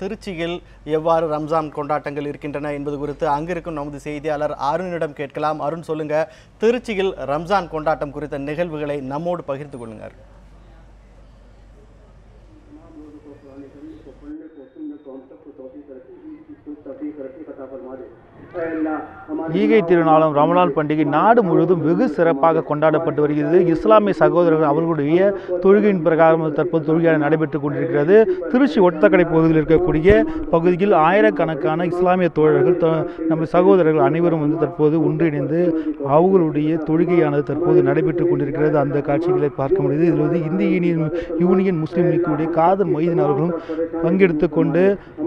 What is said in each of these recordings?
திருச்சியில் எவ்வாறு ரம்ஜான் கொண்டாட்டங்கள் இருக்கின்றன என்பது குறித்து அங்கிருக்கும் நமது செய்தியாளர் அருணிடம் கேட்கலாம். அருண் சொல்லுங்க திருச்சியில் ரம்ஜான் கொண்டாட்டம் குறித்த நிகழ்வுகளை நம்மோடு பகிர்ந்து கொள்ளுங்கள். ஈகை திருநாளும் ரமலான் பண்டிகை நாடு முழுவதும் வெகு சிறப்பாக கொண்டாடப்பட்டு வருகிறது. இஸ்லாமிய சகோதரர்கள் அவர்களுடைய தொழுகையின் பிரகாரம் தற்போது தொழுகையாக நடைபெற்றுக் கொண்டிருக்கிறது. திருச்சி ஒட்டக்கடை பகுதியில் இருக்கக்கூடிய பகுதியில் ஆயிரக்கணக்கான இஸ்லாமிய தோழர்கள் நம்ம சகோதரர்கள் அனைவரும் வந்து தற்போது ஒன்றிணைந்து அவர்களுடைய தொழுகையானது தற்போது நடைபெற்றுக் கொண்டிருக்கிறது. அந்த காட்சிகளை பார்க்க முடியுது. இதில் வந்து இந்திய யூனியன் யூனியன் முஸ்லீம் லீக்குடைய காதர் மொய்தீன் அவர்களும் கொண்டு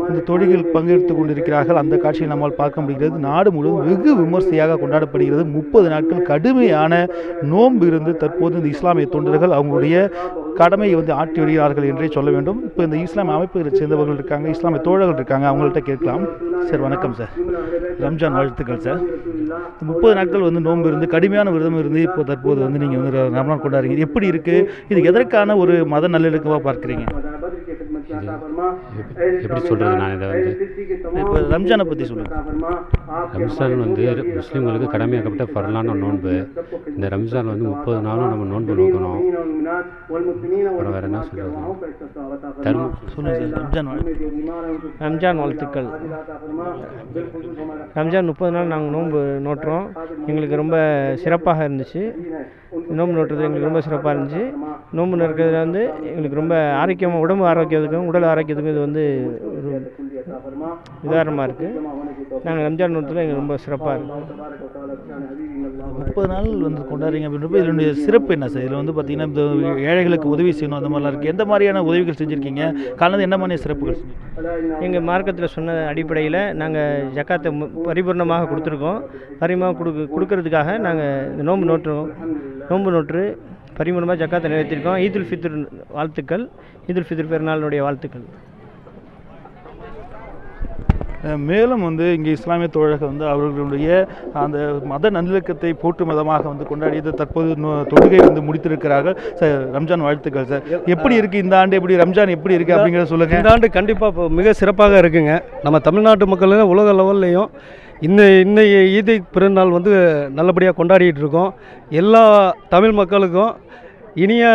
இந்த தொழுகையில் பங்கெடுத்துக் கொண்டிருக்கிறார்கள். அந்த காட்சியை நம்மால் பார்க்க முடிகிறது. நாடு முழுவதும் வெகு விமர்சையாக கொண்டாடப்படுகிறது. முப்பது நாட்கள் கடுமையான நோன்பு இருந்து தற்போது இந்த இஸ்லாமிய தொண்டர்கள் அவங்களுடைய கடமையை வந்து ஆற்றி வருகிறார்கள் என்றே சொல்ல வேண்டும். இப்போ இந்த இஸ்லாமிய அமைப்புகளை சேர்ந்தவர்கள் இருக்காங்க இஸ்லாமிய தோழர்கள் இருக்காங்க அவங்கள்ட்ட கேட்கலாம். சார் வணக்கம் சார். ரம்ஜான் வாழ்த்துக்கள் சார். இந்த முப்பது நாட்கள் வந்து நோன்பு இருந்து கடுமையான விரதம் இருந்து இப்போ தற்போது வந்து நீங்கள் வந்து ரமலான் கொண்டாடுறீங்க. எப்படி இருக்குது இது எதற்கான ஒரு மத நல்லிணக்கமாக பார்க்குறீங்க? எப்படி சொல்கிறது நான் இதை வந்து இப்போ ரம்ஜானை பற்றி சொல்லுங்கள் ரம்ஜான் வந்து முஸ்லீம்களுக்கு கடமையாக்கப்பட்ட ஃபர்லான நோன்பு. இந்த ரம்ஜான் வந்து முப்பது நாளும் நம்ம நோன்பு நோக்கணும். அப்புறம் வேறு என்ன சொல்கிறது தர்மம். சொல்லுங்கள் ரம்ஜான் ரம்ஜான் வாழ்த்துக்கள். ரம்ஜான் முப்பது நாள் நாங்கள் நோன்பு நோட்டுறோம். எங்களுக்கு ரொம்ப சிறப்பாக இருந்துச்சு. நோன்பு நோட்டுறது எங்களுக்கு ரொம்ப சிறப்பாக இருந்துச்சு. நோன்பு நோக்கிறதுல வந்து எங்களுக்கு ரொம்ப ஆரோக்கியமாக உடம்பு ஆரோக்கியத்துக்கும் உடல் ஆரோக்கியத்துக்கும் இது வந்து ஒரு உதாரணமாக இருக்குது நாங்கள் ரம்ஜான் நோட்டத்தில் எங்களுக்கு ரொம்ப சிறப்பாக இருக்குது முப்பது நாள் வந்து கொண்டாடுறீங்க அப்படின்றப்ப இதனுடைய சிறப்பு என்ன சார்? இதில் வந்து பார்த்தீங்கன்னா இந்த ஏழைகளுக்கு உதவி செய்யணும் அந்த மாதிரிலாம் இருக்குது எந்த மாதிரியான உதவிகள் செஞ்சுருக்கீங்க? காலையில் என்ன மாதிரியான சிறப்புகள் எங்கள் மார்க்கத்தில் சொன்ன அடிப்படையில் நாங்கள் ஜக்காத்தை பரிபூர்ணமாக கொடுத்துருக்கோம். பரிமா கொடுக்கு கொடுக்கறதுக்காக நாங்கள் இந்த நோன்பு நோட்டுறோம் நோன்பு நோட்டு பரிபூர்ணமாக ஜக்காத்தை நிறைவேற்றிருக்கோம். ஈதுல் ஃபித்ர் வாழ்த்துக்கள். ஈதுல் ஃபித்ர் பெருநாளினுடைய வாழ்த்துக்கள். மேலும் வந்து இங்கே இஸ்லாமிய தோழர்கள் வந்து அவர்களுடைய அந்த மத நல்லிணக்கத்தை போற்றும் விதமாக வந்து கொண்டாடியது தற்போது தொழுகை வந்து முடித்திருக்கிறார்கள். சார் ரம்ஜான் வாழ்த்துக்கள் சார். எப்படி இருக்குது இந்த ஆண்டு? எப்படி ரம்ஜான் எப்படி இருக்குது அப்படிங்கிறத சொல்லுங்கள் இந்த ஆண்டு கண்டிப்பாக இப்போ மிக சிறப்பாக இருக்குங்க. நம்ம தமிழ்நாட்டு மக்கள் உலக லெவல்லையும் இன்னை இன்றைய ஈதை பிறநாள் வந்து நல்லபடியாக கொண்டாடிட்டு இருக்கோம் எல்லா தமிழ் மக்களுக்கும் இனிய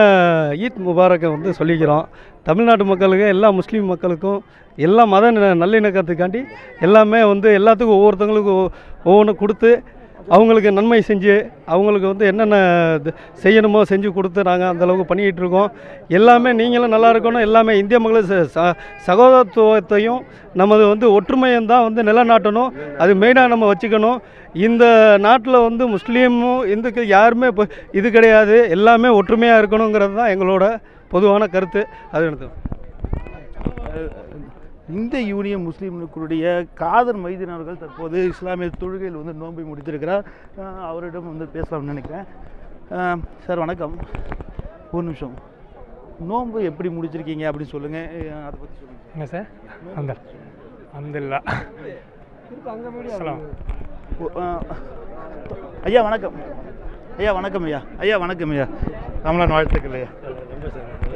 ஈத் முபாரக்கை வந்து சொல்லிக்கிறோம். தமிழ்நாட்டு மக்களுக்கு எல்லா முஸ்லீம் மக்களுக்கும் எல்லா மத நல்லிணக்கத்துக்காண்டி எல்லாமே வந்து எல்லாத்துக்கும் ஒவ்வொருத்தவங்களுக்கும் ஒவ்வொன்று கொடுத்து அவங்களுக்கு நன்மை செஞ்சு அவங்களுக்கு வந்து என்னென்ன இது செய்யணுமோ செஞ்சு கொடுத்து நாங்கள் அந்தளவுக்கு பண்ணிக்கிட்டு இருக்கோம். எல்லாமே நீங்களும் நல்லா இருக்கணும். எல்லாமே இந்திய மக்களும் ச- ச- சகோதரத்துவத்தையும் நமது வந்து ஒற்றுமையும் தான் வந்து நிலநாட்டணும். அது மெயினாக நம்ம வச்சுக்கணும். இந்த நாட்டில் வந்து முஸ்லீமும் இந்துக்கள் யாருமே இப்போ இது கிடையாது. எல்லாமே ஒற்றுமையாக இருக்கணுங்கிறது தான் எங்களோட பொதுவான கருத்து. அது எனக்கு இந்த யூனியன் முஸ்லீம்களுடைய காதர் மைதீன் அவர்கள் தற்போது இஸ்லாமிய தொழுகையில் வந்து நோன்பை முடித்திருக்கிறார். அவரிடம் வந்து பேசலாம்னு நினைக்கிறேன். சார் வணக்கம். ஒரு நிமிஷம். நோன்பு எப்படி முடிச்சிருக்கீங்க அப்படின்னு சொல்லுங்கள் அதை பற்றி சொல்லுங்கள் என்ன சார்? அந்த அந்தல்லா ஓ, அஹ், ஐயா வணக்கம். ஐயா வணக்கம் ஐயா. ஐயா வணக்கம் ஐயா. ரமலான் வாழ்த்துக்கள் ஐயா.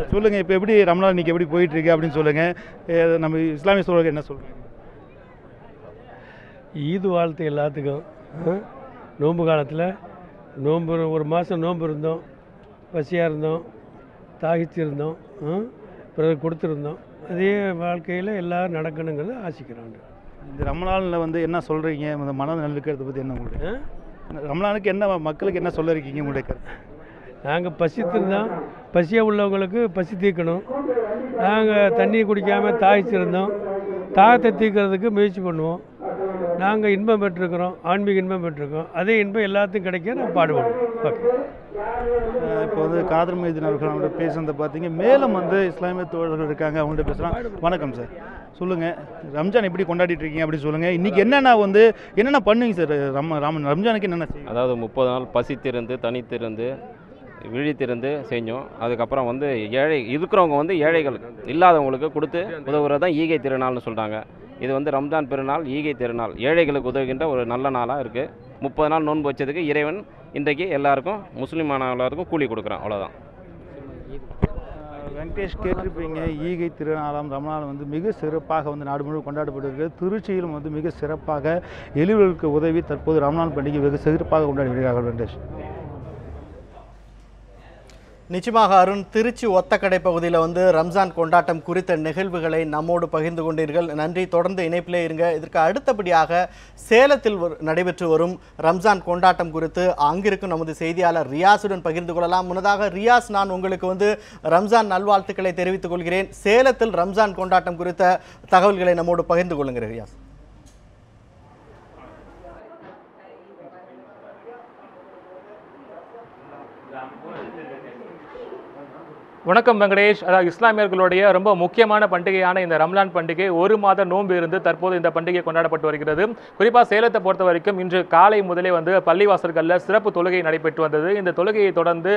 சொல்லுங்கள் இப்போ எப்படி ரமலான் இன்னைக்கு எப்படி போயிட்டு இருக்கு அப்படின்னு சொல்லுங்கள் நம்ம இஸ்லாமிய சூழலுக்கு என்ன சொல்லுங்கள் ஈது வாழ்த்து எல்லாத்துக்கும்? நோன்பு காலத்தில் நோன்பு ஒரு- மாதம் நோன்பு இருந்தோம். பசியாக இருந்தோம். தாகிச்சு இருந்தோம் ஆ? பிறகு கொடுத்துருந்தோம். அதே வாழ்க்கையில் எல்லோரும் நடக்கணுங்கிறத ஆசிக்கிறோம். இந்த ரமலானில் வந்து என்ன சொல்கிறீங்க இந்த மன நல்லிக்கிறத பற்றி என்ன உங்களுடைய ஆ? ரமலானுக்கு என்ன மக்களுக்கு என்ன சொல்ல இருக்கீங்க உங்களுடைய நாங்கள் பசித்திருந்தோம். பசியாக உள்ளவங்களுக்கு பசி தீர்க்கணும். நாங்கள் தண்ணி குடிக்காமல் தாகிச்சிருந்தோம் தாகத்தை தீர்க்கறதுக்கு முயற்சி பண்ணுவோம். நாங்கள் இன்பம் பெற்றிருக்கிறோம். ஆன்மீக இன்பம் பெற்றிருக்கோம் அதே இன்பம் எல்லாத்துக்கும் கிடைக்க நான் பாடுபடுவோம். ஓகே இப்போ வந்து காதர் மைதீன் அவர்கள் அவங்கள்ட்ட பேசுனதை பார்த்தீங்க. மேலும் வந்து இஸ்லாமிய தோழர்கள் இருக்காங்க. அவங்கள்ட்ட பேசலாம். வணக்கம் சார். சொல்லுங்கள் ரம்ஜான் எப்படி கொண்டாடிட்டு இருக்கீங்க அப்படின்னு சொல்லுங்கள் இன்றைக்கி என்னென்ன வந்து என்னென்ன பண்ணுவீங்க சார்? ரம் ராமன் ரம்ஜானுக்கு என்னென்ன அதாவது முப்பது நாள் பசித்திருந்து தனித்திருந்து விழித்திருந்து செஞ்சோம். அதுக்கப்புறம் வந்து ஏழை இருக்கிறவங்க வந்து ஏழைகள் இல்லாதவங்களுக்கு கொடுத்து உதவுறது தான் ஈகை திருநாள்னு சொல்கிறாங்க இது வந்து ரம்ஜான் பெருநாள் ஈகை திருநாள். ஏழைகளுக்கு உதவுகின்ற ஒரு நல்ல நாளாக இருக்குது முப்பது நாள் நோன்பு வச்சதுக்கு இறைவன் இன்றைக்கு எல்லாருக்கும் முஸ்லீமான எல்லாருக்கும் கூலி கொடுக்குறான். அவ்வளோதான் வெங்கடேஷ் கேட்டிருப்பீங்க ஈகை திருநாளாம் ரமணான் வந்து மிக சிறப்பாக வந்து நாடு முழுவதும் கொண்டாடப்படுகிறது திருச்சியிலும் வந்து மிக சிறப்பாக எளியவர்களுக்கு உதவி தற்போது ரமணான் பண்டிகை வெகு சிறப்பாக கொண்டாடி வருகிறார்கள் வெங்கடேஷ். நிச்சயமாக அருண் திருச்சி ஒத்தக்கடை பகுதியில் வந்து ரம்ஜான் கொண்டாட்டம் குறித்த நிகழ்வுகளை நம்மோடு பகிர்ந்து கொண்டீர்கள். நன்றி. தொடர்ந்து இணைப்பிலே இருங்க. இதற்கு அடுத்தபடியாக சேலத்தில் நடைபெற்று வரும் ரம்ஜான் கொண்டாட்டம் குறித்து அங்கிருக்கும் நமது செய்தியாளர் ரியாஸுடன் பகிர்ந்து கொள்ளலாம். முன்னதாக ரியாஸ் நான் உங்களுக்கு வந்து ரம்ஜான் நல்வாழ்த்துக்களை தெரிவித்துக் கொள்கிறேன். சேலத்தில் ரம்ஜான் கொண்டாட்டம் குறித்த தகவல்களை நம்மோடு பகிர்ந்து கொள்ளுங்கள் ரியாஸ். வணக்கம் வெங்கடேஷ். அதாவது இஸ்லாமியர்களுடைய ரொம்ப முக்கியமான பண்டிகையான இந்த ரம்லான் பண்டிகை ஒரு மாத நோன்பு இருந்து தற்போது இந்த பண்டிகை கொண்டாடப்பட்டு வருகிறது. குறிப்பாக சேலத்தை பொறுத்த வரைக்கும் இன்று காலை முதலே வந்து பள்ளிவாசல்களில் சிறப்பு தொழுகை நடைபெற்று வந்தது. இந்த தொழுகையை தொடர்ந்து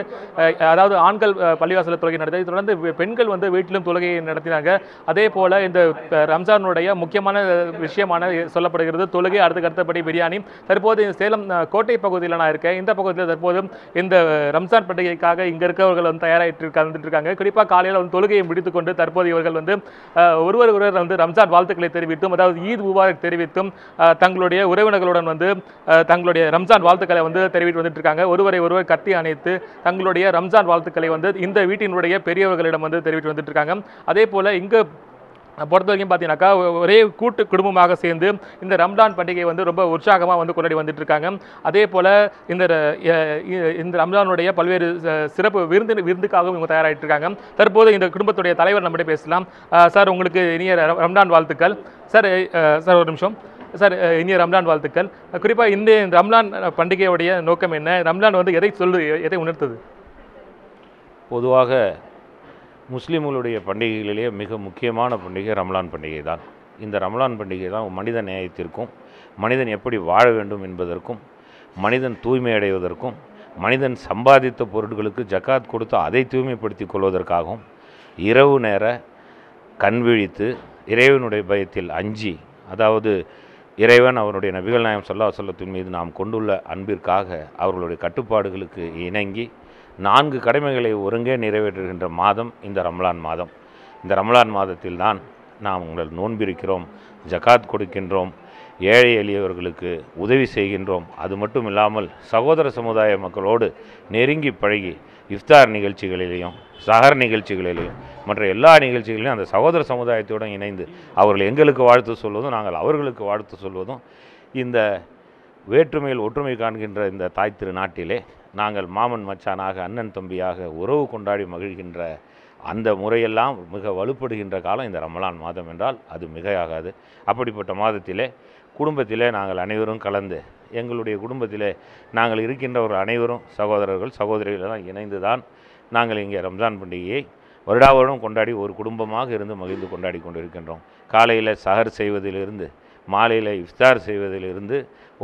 அதாவது ஆண்கள் அஹ், பள்ளிவாசலில் தொழுகை நடந்தது. தொடர்ந்து பெண்கள் வந்து வீட்டிலும் தொழுகையை நடத்தினாங்க. அதே போல் இந்த ரம்ஜானுடைய முக்கியமான விஷயமான சொல்லப்படுகிறது. தொழுகை அடுத்து அடுத்தபடி பிரியாணி. தற்போது சேலம் கோட்டை பகுதியில் நான் இருக்கேன். இந்த பகுதியில் தற்போது இந்த ரம்ஜான் பண்டிகைக்காக இங்கே இருக்கவர்கள் வந்து தயாராகிட்டு இருக்காங்க. இருக்காங்க குறிப்பாக காலையில் வந்து தொழுகையை முடித்துக்கொண்டு தற்போது இவர்கள் வந்து ஒருவர் ஒருவர் வந்து ரம்ஜான் வாழ்த்துக்களை தெரிவித்தும் அதாவது ஈத் முபாரக் தெரிவித்தும் தங்களுடைய உறவினர்களுடன் வந்து தங்களுடைய ரம்ஜான் வாழ்த்துக்களை வந்து தெரிவித்து வந்துட்டு இருக்காங்க ஒருவரை ஒருவர் கத்தி அணைத்து தங்களுடைய ரம்ஜான் வாழ்த்துக்களை வந்து இந்த வீட்டினுடைய பெரியவர்களிடம் வந்து தெரிவித்து வந்துட்டு இருக்காங்க அதே போல இங்கே பொறுத்த வரைக்கும் பார்த்தீங்கன்னாக்கா ஒரே கூட்டு குடும்பமாக சேர்ந்து இந்த ரம்ஜான் பண்டிகை வந்து ரொம்ப உற்சாகமாக வந்து கொண்டாடி வந்துட்டு இருக்காங்க அதே போல் இந்த ர- இந்த ரம்ஜானுடைய பல்வேறு சிறப்பு விருந்து விருந்துக்காகவும் இவங்க தயாராகிட்டு இருக்காங்க தற்போது இந்த குடும்பத்துடைய தலைவர் நம்மகிட்ட பேசலாம். சார் உங்களுக்கு இனிய ரம்ஜான் வாழ்த்துக்கள். சார் சார் ஒரு நிமிஷம். சார் இனிய ரம்லான் வாழ்த்துக்கள். குறிப்பாக இந்த இந்த ரம்லான் பண்டிகையுடைய நோக்கம் என்ன? ரம்லான் வந்து எதை சொல்லு எதை உணர்த்துது? பொதுவாக முஸ்லீம்களுடைய பண்டிகைகளிலேயே மிக முக்கியமான பண்டிகை ரமலான் பண்டிகை தான் இந்த ரமலான் பண்டிகை தான் மனித நேயத்திற்கும் மனிதன் எப்படி வாழ வேண்டும் என்பதற்கும் மனிதன் தூய்மை அடைவதற்கும் மனிதன் சம்பாதித்த பொருட்களுக்கு ஜக்காத் கொடுத்து அதை தூய்மைப்படுத்திக் கொள்வதற்காகவும் இரவு நேர கண் விழித்து இறைவனுடைய பயத்தில் அஞ்சி அதாவது இறைவன் அவருடைய நபிகள் நாயம் சொல்லா சொல்லத்தின் மீது நாம் கொண்டுள்ள அன்பிற்காக அவர்களுடைய கட்டுப்பாடுகளுக்கு இணங்கி நான்கு கடமைகளை ஒருங்கே நிறைவேற்றுகின்ற மாதம் இந்த ரமலான் மாதம். இந்த ரமலான் மாதத்தில் தான் நாம் உங்கள் நோன்பிருக்கிறோம் ஜகாத் கொடுக்கின்றோம் ஏழை எளியவர்களுக்கு உதவி செய்கின்றோம். அது மட்டும் இல்லாமல் சகோதர சமுதாய மக்களோடு நெருங்கி பழகி இஃப்தார் நிகழ்ச்சிகளிலேயும் சஹர் நிகழ்ச்சிகளிலேயும் மற்ற எல்லா நிகழ்ச்சிகளிலும் அந்த சகோதர சமுதாயத்துடன் இணைந்து அவர்கள் எங்களுக்கு வாழ்த்து சொல்வதும் நாங்கள் அவர்களுக்கு வாழ்த்து சொல்வதும் இந்த வேற்றுமையில் ஒற்றுமை காண்கின்ற இந்த தாய் திருநாட்டிலே நாங்கள் மாமன் மச்சானாக அண்ணன் தம்பியாக உறவு கொண்டாடி மகிழ்கின்ற அந்த முறையெல்லாம் மிக வலுப்படுகின்ற காலம் இந்த ரமலான் மாதம் என்றால் அது மிகையாகாது. அப்படிப்பட்ட மாதத்திலே குடும்பத்திலே நாங்கள் அனைவரும் கலந்து எங்களுடைய குடும்பத்திலே நாங்கள் இருக்கின்ற ஒரு அனைவரும் சகோதரர்கள் சகோதரிகளெல்லாம் இணைந்து தான் நாங்கள் இங்கே ரம்ஜான் பண்டிகையை வருடாவருடம் கொண்டாடி ஒரு குடும்பமாக இருந்து மகிழ்ந்து கொண்டாடி கொண்டிருக்கின்றோம். காலையில் சஹர் செய்வதிலிருந்து மாலையில் இஃப்தார் செய்வதிலிருந்து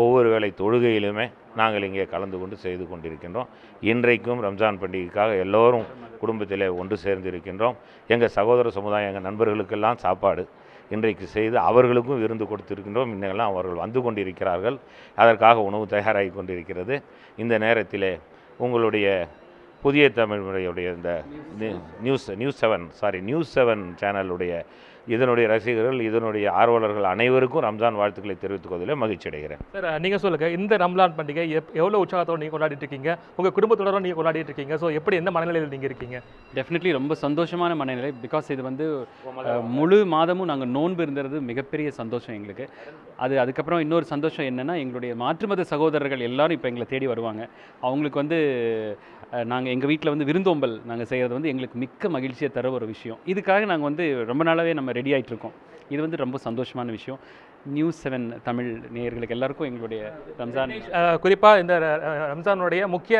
ஒவ்வொரு வேளை தொழுகையிலுமே நாங்கள் இங்கே கலந்து கொண்டு செய்து கொண்டிருக்கின்றோம். இன்றைக்கும் ரம்ஜான் பண்டிகைக்காக எல்லோரும் குடும்பத்திலே ஒன்று சேர்ந்து இருக்கின்றோம் எங்கள் சகோதர சமுதாயம் எங்கள் நண்பர்களுக்கெல்லாம் சாப்பாடு இன்றைக்கு செய்து அவர்களுக்கும் விருந்து கொடுத்திருக்கின்றோம். இன்னெல்லாம் அவர்கள் வந்து கொண்டிருக்கிறார்கள். அதற்காக உணவு தயாராகி கொண்டிருக்கிறது. இந்த நேரத்திலே உங்களுடைய புதிய தமிழ்முறையுடைய இந்த news news seven sorry news seven சேனலுடைய இதனுடைய ரசிகர்கள் இதனுடைய ஆர்வலர்கள் அனைவருக்கும் ரம்ஜான் வாழ்த்துக்களை தெரிவித்துக் கொள்வதில் மகிழ்ச்சி அடைகிறேன். சார் நீங்கள் சொல்லுங்கள் இந்த ரம்லான் பண்டிகை எப் எவ்வளோ உற்சாகத்தோடு நீங்கள் கொண்டாடிட்டு இருக்கீங்க? உங்கள் குடும்பத்தோட நீங்கள் கொண்டாடிட்டு இருக்கீங்க. ஸோ எப்படி எந்த மனநிலையில் நீங்கள் இருக்கீங்க? டெஃபினெட்லி ரொம்ப சந்தோஷமான மனநிலை. பிகாஸ் இது வந்து முழு மாதமும் நாங்கள் நோன்பு இருந்தது மிகப்பெரிய சந்தோஷம் எங்களுக்கு. அது அதுக்கப்புறம் இன்னொரு சந்தோஷம் என்னென்னா எங்களுடைய மாற்று மத சகோதரர்கள் எல்லாரும் இப்போ எங்களை தேடி வருவாங்க. அவங்களுக்கு வந்து நாங்கள் எங்கள் வீட்டில் வந்து விருந்தோம்பல் நாங்கள் செய்கிறது வந்து எங்களுக்கு மிக்க மகிழ்ச்சியை தர ஒரு விஷயம். இதுக்காக நாங்கள் வந்து ரொம்ப நாளாகவே நம்ம ரெடி ஆகிட்டு இருக்கோம். இது வந்து ரொம்ப சந்தோஷமான விஷயம். நியூஸ் செவன் தமிழ் நேயர்களுக்கு எல்லாருக்கும் எங்களுடைய ரம்ஜான் குறிப்பாக இந்த ர- ரம்ஜானுடைய முக்கிய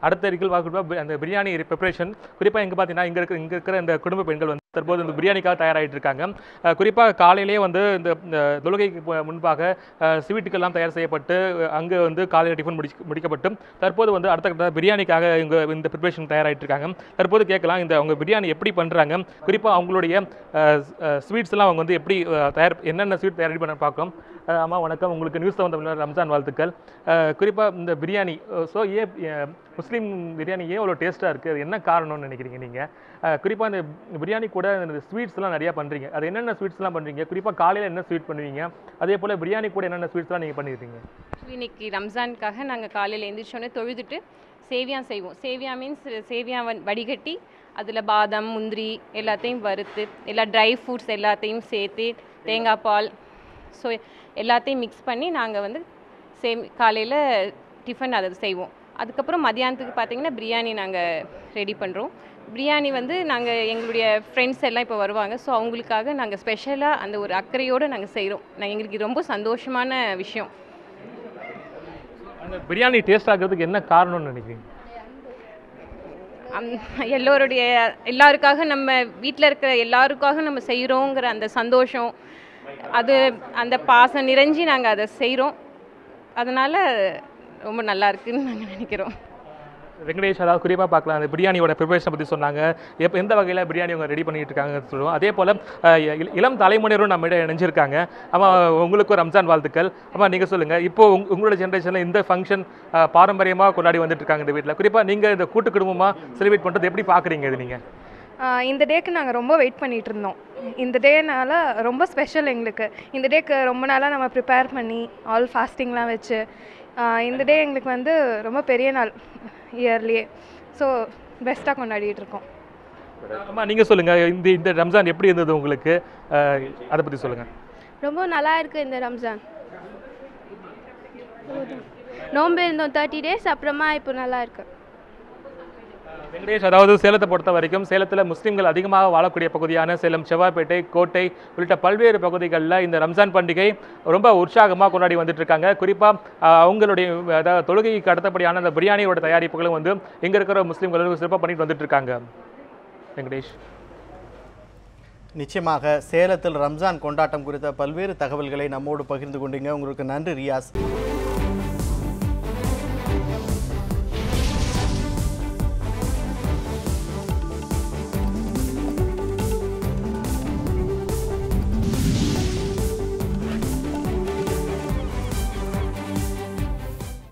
அடுத்த நிகழ்வாக குறிப்பாக அந்த பிரியாணி ப்ரிப்பரேஷன் குறிப்பாக இங்கே பார்த்தீங்கன்னா இங்கே இருக்கிற இங்கே இருக்கிற இந்த குடும்ப பெண்கள் வந்து தற்போது இந்த பிரியாணிக்காக தயாராகிட்டு இருக்காங்க குறிப்பாக காலையிலேயே வந்து இந்த இந்த தொழுகைக்கு முன்பாக ஸ்வீட்டுக்கெல்லாம் தயார் செய்யப்பட்டு அங்கே வந்து காலையில் டிஃபன் முடிச்சு முடிக்கப்பட்டு தற்போது வந்து அடுத்த கட்ட பிரியாணிக்காக இங்கே இந்த ப்ரிப்பரேஷன் தயாராகிட்டு இருக்காங்க தற்போது கேட்கலாம் இந்த அவங்க பிரியாணி எப்படி பண்ணுறாங்க குறிப்பாக அவங்களுடைய ஸ்வீட்ஸ் எல்லாம் அவங்க வந்து எப்படி தயார் என்னென்ன ஸ்வீட் தயார் பண்ண பார்க்கலாம். ஆமாம் அம்மா வணக்கம். உங்களுக்கு நியூஸ் செவன் தமிழ் ரம்ஜான் வாழ்த்துக்கள். குறிப்பாக இந்த பிரியாணி ஸோ ஏன் முஸ்லீம் பிரியாணி ஏன் அவ்வளோ டேஸ்ட்டாக இருக்குது அது என்ன காரணம்னு நினைக்கிறீங்க நீங்கள் குறிப்பாக இந்த பிரியாணி கூட இந்த ஸ்வீட்ஸ்லாம் நிறையா பண்ணுறீங்க அது என்னென்ன ஸ்வீட்ஸ்லாம் பண்ணுறீங்க குறிப்பாக காலையில் என்ன ஸ்வீட் பண்ணுவீங்க? அதே போல் பிரியாணி கூட என்னென்ன ஸ்வீட்ஸ்லாம் நீங்கள் பண்ணியிருக்கீங்க இன்னைக்கு ரம்ஜானுக்காக நாங்கள் காலையில் எழுந்திரிச்சோன்னே தொழுதுட்டு சேவியா செய்வோம். சேவியா மீன்ஸ் சேவியா வடிகட்டி அதில் பாதாம் முந்திரி எல்லாத்தையும் வறுத்து எல்லா ட்ரை ஃப்ரூட்ஸ் எல்லாத்தையும் சேர்த்து தேங்காய் பால் ஸோ எல்லாத்தையும் மிக்ஸ் பண்ணி நாங்கள் வந்து சேம் காலையில் டிஃபன் அதை செய்வோம். அதுக்கப்புறம் மதியானத்துக்கு பார்த்தீங்கன்னா பிரியாணி நாங்கள் ரெடி பண்ணுறோம் பிரியாணி வந்து நாங்கள் எங்களுடைய ஃப்ரெண்ட்ஸ் எல்லாம் இப்போ வருவாங்க. ஸோ அவங்களுக்காக நாங்கள் ஸ்பெஷலாக அந்த ஒரு அக்கறையோடு நாங்கள் செய்கிறோம் நான் எங்களுக்கு ரொம்ப சந்தோஷமான விஷயம். அந்த பிரியாணி டேஸ்ட் ஆகிறதுக்கு என்ன காரணம்னு நினைக்கிறீங்க? எல்லோருடைய எல்லாருக்காக நம்ம வீட்டில் இருக்கிற எல்லாருக்காக நம்ம செய்கிறோங்கிற அந்த சந்தோஷம் அது அந்த பாசம் நிறைஞ்சி நாங்கள் அதை செய்கிறோம் அதனால் ரொம்ப நல்லா இருக்குன்னு நாங்கள் நினைக்கிறோம். வெங்கடேஷ் அதாவது குறிப்பாக பார்க்கலாம் அந்த பிரியாணியோட ப்ரிப்பரேஷனை பற்றி சொன்னாங்க. எப்போ எந்த வகையில் பிரியாணி அவங்க ரெடி பண்ணிட்டு இருக்காங்கன்னு சொல்லுவோம். அதே போல் இளம் தலைமுறையினரும் நம்ம இடையே இணைஞ்சிருக்காங்க. ஆமாம் உங்களுக்கும் ரம்ஜான் வாழ்த்துக்கள். ஆமாம் நீங்கள் சொல்லுங்கள் இப்போ உங் உங்களோட ஜென்ரேஷனில் இந்த ஃபங்க்ஷன் பாரம்பரியமாக கொண்டாடி வந்துட்டு இருக்காங்க இந்த வீட்டில் குறிப்பாக நீங்கள் இந்த கூட்டு குடும்பமாக செலிப்ரேட் பண்ணுறது எப்படி பார்க்குறீங்க இது நீங்கள் இந்த டேக்கு நாங்கள் ரொம்ப வெயிட் பண்ணிட்டு இருந்தோம். இந்த டேனால ரொம்ப ஸ்பெஷல் எங்களுக்கு. இந்த டேக்கு ரொம்ப நாளாக நம்ம ப்ரிப்பேர் பண்ணி ஆல் ஃபாஸ்டிங்லாம் வச்சு இந்த டே எங்களுக்கு வந்து ரொம்ப பெரிய நாள். இயர்லியே ஸோ பெஸ்ட்டாக கொண்டாடிட்டு இருக்கோம் ஆமாம் நீங்கள் சொல்லுங்கள் இந்த இந்த ரம்ஜான் எப்படி இருந்தது உங்களுக்கு? அதை பற்றி சொல்லுங்கள் ரொம்ப நல்லா இருக்கு இந்த ரம்ஜான். நோன்பு இருந்தோம் தேர்ட்டி டேஸ் அப்புறமா இப்போ நல்லா இருக்கு. வெங்கடேஷ் அதாவது சேலத்தை பொறுத்த வரைக்கும் சேலத்தில் முஸ்லீம்கள் அதிகமாக வாழக்கூடிய பகுதியான சேலம் செவ்வாய்ப்பேட்டை கோட்டை உள்ளிட்ட பல்வேறு பகுதிகளில் இந்த ரம்ஜான் பண்டிகை ரொம்ப உற்சாகமாக கொண்டாடி வந்துட்டு இருக்காங்க குறிப்பாக அவங்களுடைய அதாவது தொழுகைக்கு அடுத்தபடியான அந்த பிரியாணியோட தயாரிப்புகளும் வந்து இங்கே இருக்கிற முஸ்லீம்கள் சிறப்பாக பண்ணிட்டு வந்துட்டு இருக்காங்க வெங்கடேஷ். நிச்சயமாக சேலத்தில் ரம்ஜான் கொண்டாட்டம் குறித்த பல்வேறு தகவல்களை நம்மோடு பகிர்ந்து கொண்டீங்க. உங்களுக்கு நன்றி ரியாஸ்.